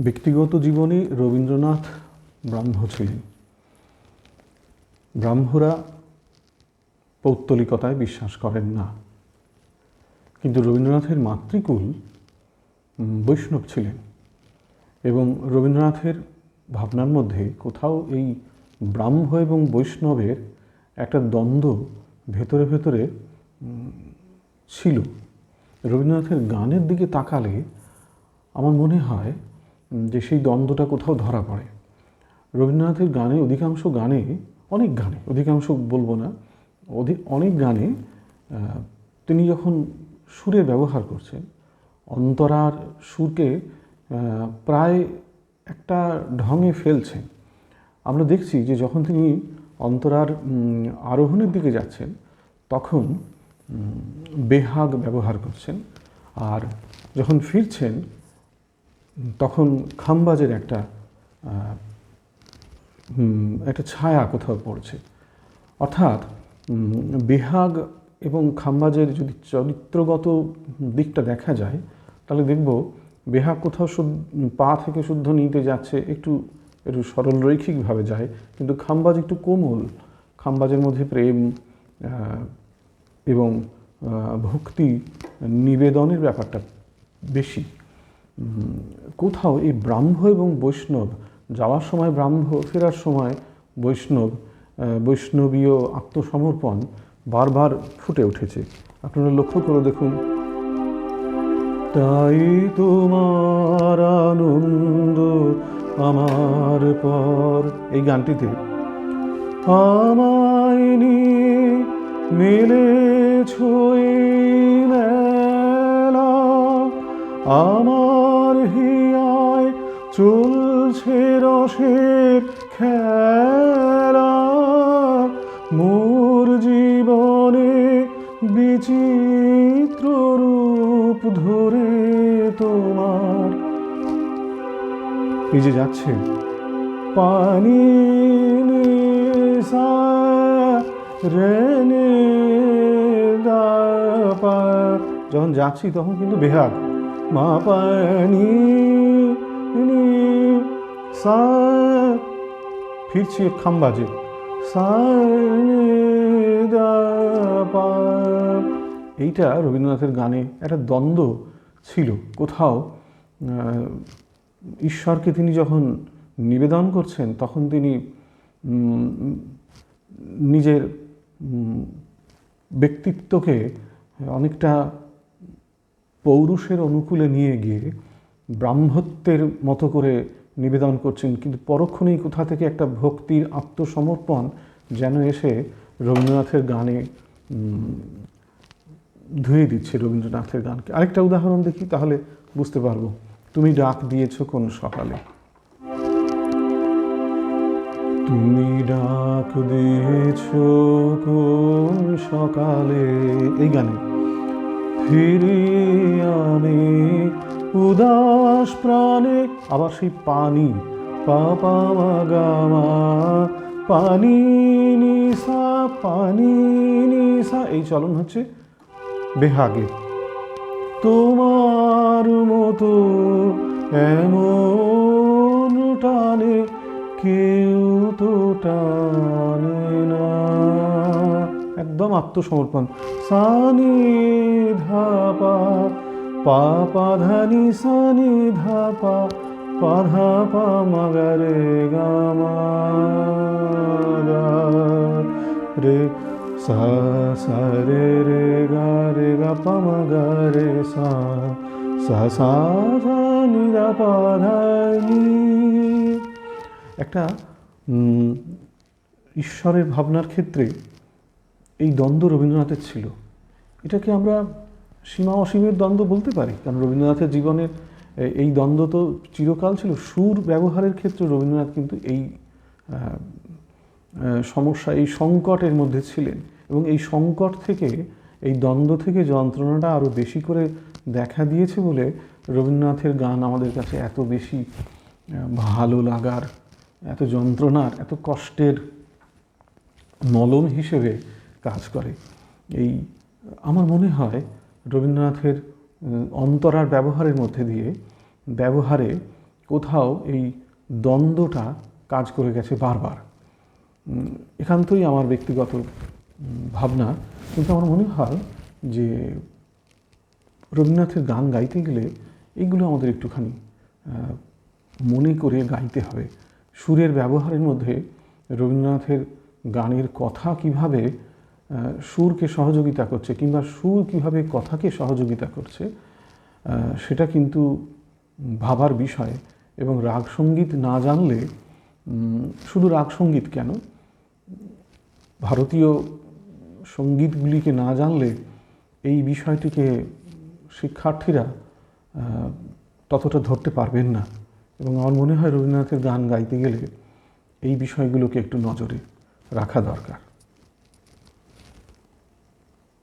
ব্যক্তিগত জীবনে রবীন্দ্রনাথ ব্রাহ্ম ছিলেন। ব্রাহ্মরা পৌত্তলিকতায় বিশ্বাস করেন না। কিন্তু রবীন্দ্রনাথের মাতৃকুল বৈষ্ণব ছিলেন এবং রবীন্দ্রনাথের ভাবনার মধ্যে কোথাও এই ব্রাহ্ম এবং বৈষ্ণবের একটা দ্বন্দ্ব ভেতরে ভেতরে ছিল। রবীন্দ্রনাথের গানের দিকে তাকালে আমার মনে হয় যে সেই দ্বন্দ্বটা কোথাও ধরা পড়ে। রবীন্দ্রনাথের গানে অধিকাংশ গানে, অনেক গানে, অধিকাংশ বলব না অধিক অনেক গানে তিনি যখন সুরের ব্যবহার করছেন, অন্তরার সুরকে প্রায় একটা ঢঙে ফেলছেন। আমরা দেখছি যে যখন তিনি অন্তরার আরোহণের দিকে যাচ্ছেন, তখন বেহাগ ব্যবহার করছেন। আর যখন ফিরছেন তখন খামবাজের একটা একটা ছায়া কোথাও পড়ছে। অর্থাৎ বেহাগ এবং খাম্বাজের যদি চরিত্রগত দিকটা দেখা যায়, তাহলে দেখব বেহাগ কোথাও শুদ্ধ পা থেকে শুদ্ধ নিতে যাচ্ছে, একটু একটু সরল রৈখিকভাবে যায়, কিন্তু খাম্বাজ একটু কোমল। খাম্বাজের মধ্যে প্রেম এবং ভক্তি, নিবেদনের ব্যাপারটা বেশি। কোথাও এই ব্রাহ্ম এবং বৈষ্ণব, যাওয়ার সময় ব্রাহ্ম, ফেরার সময় বৈষ্ণব বৈষ্ণবীয় আত্মসমর্পণ বারবার ফুটে উঠেছে। আপনারা লক্ষ্য করে দেখুন। তাই তোমার আনন্দ আমার পর। এই গানটিতে আমায় নিয়ে মেলা। আমার হিয়ায় চলছে রসের খেলা। মোর জীবনে বিচিত্র রূপ ধরে তোমার। এই যে যাচ্ছে, পানি রেনে যখন যাচ্ছি তখন কিন্তু বেহাগ মা পানি সা ফিরছি খাম্বাজে। সা এইটা রবীন্দ্রনাথের গানে একটা দ্বন্দ্ব ছিল। কোথাও ঈশ্বরকে তিনি যখন নিবেদন করছেন, তখন তিনি নিজের ব্যক্তিত্বকে অনেকটা পৌরুষের অনুকূলে নিয়ে গিয়ে ব্রাহ্মত্বের মতো করে নিবেদন করছেন, কিন্তু পরক্ষণেই কোথা থেকে একটা ভক্তির আত্মসমর্পণ যেন এসে রবীন্দ্রনাথের গানে ধুয়ে দিচ্ছে রবীন্দ্রনাথের গানকে। আরেকটা উদাহরণ দেখি, তাহলে বুঝতে পারব। তুমি ডাক দিয়েছ কোন সকালে? তুমি ডাক দিয়েছ কোন সকালে? এই গানে। ফিরি আমি উদাস প্রাণে, আবার সেই পানি পাপা গামা পানি, নিসা পানি, নিসা, এই চলন হচ্ছে বেহাগে তোমার মতো এমন টানে, কেউ তো টানে না। একদম আত্মসমর্পণ। সানি ধাপা পাপা ধানি সানি ধাপা পাধা পা মগরে গামা গা রে সা সা, রে রে, গা রে, গা, পা মা গা রে, সা। সা সা, ধা, নি পা, ধা, নি। একটা ঈশ্বরের ভাবনার ক্ষেত্রে এই দ্বন্দ্ব রবীন্দ্রনাথের ছিল। এটাকে আমরা সীমা অসীমের দ্বন্দ্ব বলতে পারি। কারণ রবীন্দ্রনাথের জীবনের এই দ্বন্দ্ব তো চিরকাল ছিল। সুর ব্যবহারের ক্ষেত্রে রবীন্দ্রনাথ কিন্তু এই সমস্যা, এই সংকটের মধ্যে ছিলেন। এবং এই সংকট থেকে, এই দ্বন্দ্ব থেকে যন্ত্রণাটা আরও বেশি করে দেখা দিয়েছে বলে রবীন্দ্রনাথের গান আমাদের কাছে এত বেশি ভালো লাগার, এত যন্ত্রণার, এত কষ্টের মলম হিসেবে কাজ করে। এই, আমার মনে হয় রবীন্দ্রনাথের অন্তরার ব্যবহারের মধ্যে দিয়ে ব্যবহারে কোথাও এই দ্বন্দ্বটা কাজ করে গেছে বারবার। উম, একান্তই আমার ব্যক্তিগত ভাবনা। কিন্তু আমার মনে হয় যে রবীন্দ্রনাথের গান গাইতে গেলে এইগুলো আমাদের একটুখানি মনে করে গাইতে হবে। সুরের ব্যবহারের মধ্যে রবীন্দ্রনাথের গানের কথা কীভাবে সুরকে সহযোগিতা করছে কিংবা সুর কীভাবে কথাকে সহযোগিতা করছে সেটা কিন্তু ভাবার বিষয় এবং রাগ সংগীত না জানলে শুধু রাগ সংগীত কেন? ভারতীয় সঙ্গীতগুলিকে না জানলে এই বিষয়টিকে শিক্ষার্থীরা ততটা ধরতে পারবেন না এবং আমার মনে হয় রবীন্দ্রনাথের গান গাইতে গেলে এই বিষয়গুলোকে একটু নজরে রাখা দরকার।